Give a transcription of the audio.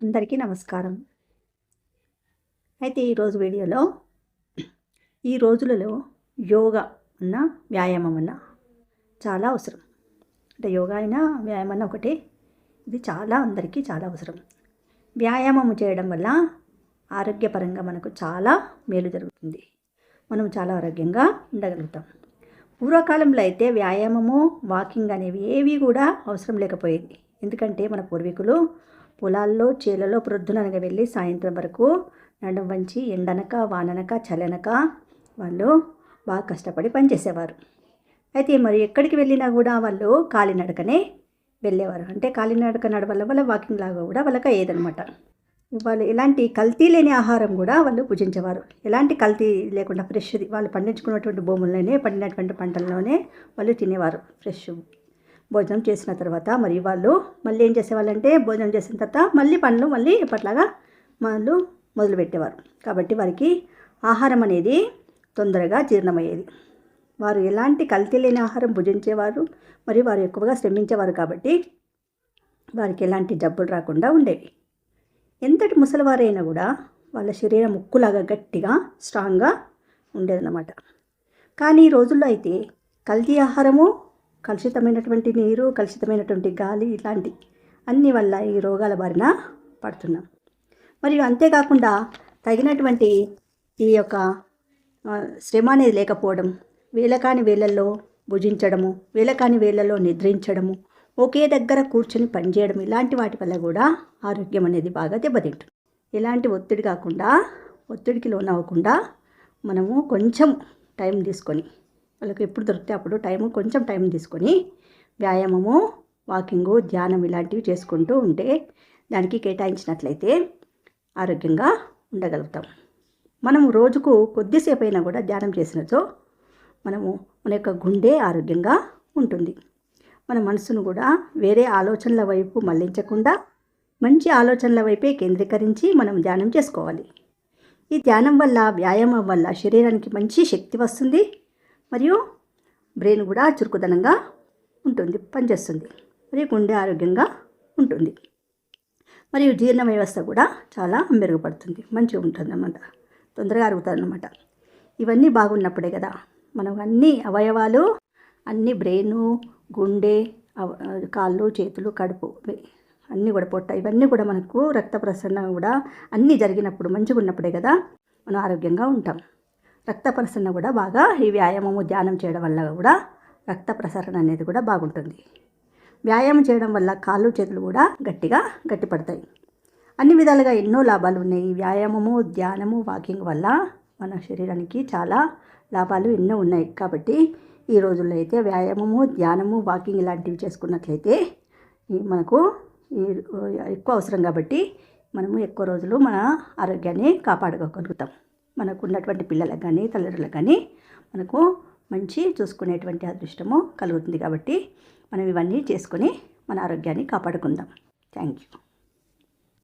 అందరికీ నమస్కారం. అయితే ఈరోజు వీడియోలో ఈ రోజులలో యోగా అన్న వ్యాయామం అన్న చాలా అవసరం. అంటే యోగా అయినా వ్యాయామం అన్న ఒకటే. ఇది చాలా అందరికీ చాలా అవసరం. వ్యాయామం చేయడం వల్ల ఆరోగ్యపరంగా మనకు చాలా మేలు జరుగుతుంది. మనం చాలా ఆరోగ్యంగా ఉండగలుగుతాం. పూర్వకాలంలో అయితే వ్యాయామము వాకింగ్ అనేవి ఏవి కూడా అవసరం లేకపోయేది. ఎందుకంటే మన పూర్వీకులు పొలాల్లో చేలలో ప్రొద్దుననగా వెళ్ళి సాయంత్రం వరకు నడం వంచి ఎండనక వాననక చలనక వాళ్ళు బాగా కష్టపడి పనిచేసేవారు. అయితే మరి ఎక్కడికి వెళ్ళినా కూడా వాళ్ళు కాలినడకనే వెళ్ళేవారు. అంటే కాలినడక నడవల్ల వల్ల వాకింగ్ లాగా కూడా వాళ్ళకి అయ్యేదనమాట వాళ్ళు ఎలాంటి కల్తీ లేని ఆహారం కూడా వాళ్ళు భుజించేవారు ఎలాంటి కల్తీ లేకుండా ఫ్రెష్ది వాళ్ళు పండించుకున్నటువంటి భూముల్లోనే పండినటువంటి పంటల్లోనే వాళ్ళు తినేవారు. ఫ్రెష్ భోజనం చేసిన తర్వాత మరి వాళ్ళు మళ్ళీ ఏం చేసేవాళ్ళంటే భోజనం చేసిన తర్వాత మళ్ళీ పనులు మళ్ళీ ఎప్పట్లాగా వాళ్ళు మొదలుపెట్టేవారు. కాబట్టి వారికి ఆహారం అనేది తొందరగా జీర్ణమయ్యేది. వారు ఎలాంటి కల్తీ లేని ఆహారం భుజించేవారు మరియు వారు ఎక్కువగా శ్రమించేవారు కాబట్టి వారికి ఎలాంటి జబ్బులు రాకుండా ఉండేవి. ఎంతటి ముసలివారైనా కూడా వాళ్ళ శరీరం ముక్కులాగా గట్టిగా స్ట్రాంగ్గా ఉండేదన్నమాట. కానీ ఈ రోజుల్లో అయితే కల్తీ ఆహారము కలుషితమైనటువంటి నీరు కలుషితమైనటువంటి గాలి ఇలాంటి అన్ని వల్ల ఈ రోగాల బారిన పడుతున్నాం. మరియు అంతేకాకుండా తగినటువంటి ఈ యొక్క శ్రమ అనేది లేకపోవడం వేలకాని వేళల్లో భుజించడము వేలకాని వేళల్లో నిద్రించడము ఒకే దగ్గర కూర్చొని పనిచేయడం ఇలాంటి వాటి వల్ల కూడా ఆరోగ్యం అనేది బాగా దెబ్బతింటుంది. ఎలాంటి ఒత్తిడి కాకుండా ఒత్తిడికి లోనవ్వకుండా మనము కొంచెం టైం తీసుకొని వాళ్ళకి ఎప్పుడు దొరికితే అప్పుడు టైము కొంచెం టైం తీసుకొని వ్యాయామము వాకింగు ధ్యానం ఇలాంటివి చేసుకుంటూ ఉంటే దానికి కేటాయించినట్లయితే ఆరోగ్యంగా ఉండగలుగుతాం. మనం రోజుకు కొద్దిసేపు అయినా కూడా ధ్యానం చేసినచో మనము మన యొక్క గుండె ఆరోగ్యంగా ఉంటుంది. మన మనసును కూడా వేరే ఆలోచనల వైపు మళ్ళించకుండా మంచి ఆలోచనల వైపే కేంద్రీకరించి మనం ధ్యానం చేసుకోవాలి. ఈ ధ్యానం వల్ల వ్యాయామం వల్ల శరీరానికి మంచి శక్తి వస్తుంది. మరియు బ్రెయిన్ కూడా చురుకుదనంగా ఉంటుంది పనిచేస్తుంది. మరియు గుండె ఆరోగ్యంగా ఉంటుంది. మరియు జీర్ణ వ్యవస్థ కూడా చాలా మెరుగుపడుతుంది మంచిగా ఉంటుంది అన్నమాట. తొందరగా అరుగుతారనమాట ఇవన్నీ బాగున్నప్పుడే కదా మనం అన్ని అవయవాలు అన్ని బ్రెయిన్ గుండె కాళ్ళు చేతులు కడుపు అన్నీ కూడా పొట్ట ఇవన్నీ కూడా మనకు రక్త ప్రసరణ కూడా అన్నీ జరిగినప్పుడు మంచిగా ఉన్నప్పుడే కదా మనం ఆరోగ్యంగా ఉంటాం. రక్త ప్రసరణ కూడా బాగా ఈ వ్యాయామము ధ్యానం చేయడం వల్ల కూడా రక్త ప్రసరణ అనేది కూడా బాగుంటుంది. వ్యాయామం చేయడం వల్ల కాళ్ళు చేతులు కూడా గట్టిగా గట్టిపడతాయి. అన్ని విధాలుగా ఎన్నో లాభాలు ఉన్నాయి. ఈ వ్యాయామము ధ్యానము వాకింగ్ వల్ల మన శరీరానికి చాలా లాభాలు ఎన్నో ఉన్నాయి. కాబట్టి ఈ రోజుల్లో అయితే వ్యాయామము ధ్యానము వాకింగ్ ఇలాంటివి చేసుకున్నట్లయితే మనకు ఎక్కువ అవసరం కాబట్టి మనము ఎక్కువ రోజులు మన ఆరోగ్యాన్ని కాపాడుకోగలుగుతాం. మనకు ఉన్నటువంటి పిల్లలకు కానీ తల్లిదండ్రులకు కానీ మనకు మంచి చూసుకునేటువంటి అదృష్టము కలుగుతుంది కాబట్టి మనం ఇవన్నీ చేసుకొని మన ఆరోగ్యాన్ని కాపాడుకుందాం. Thank you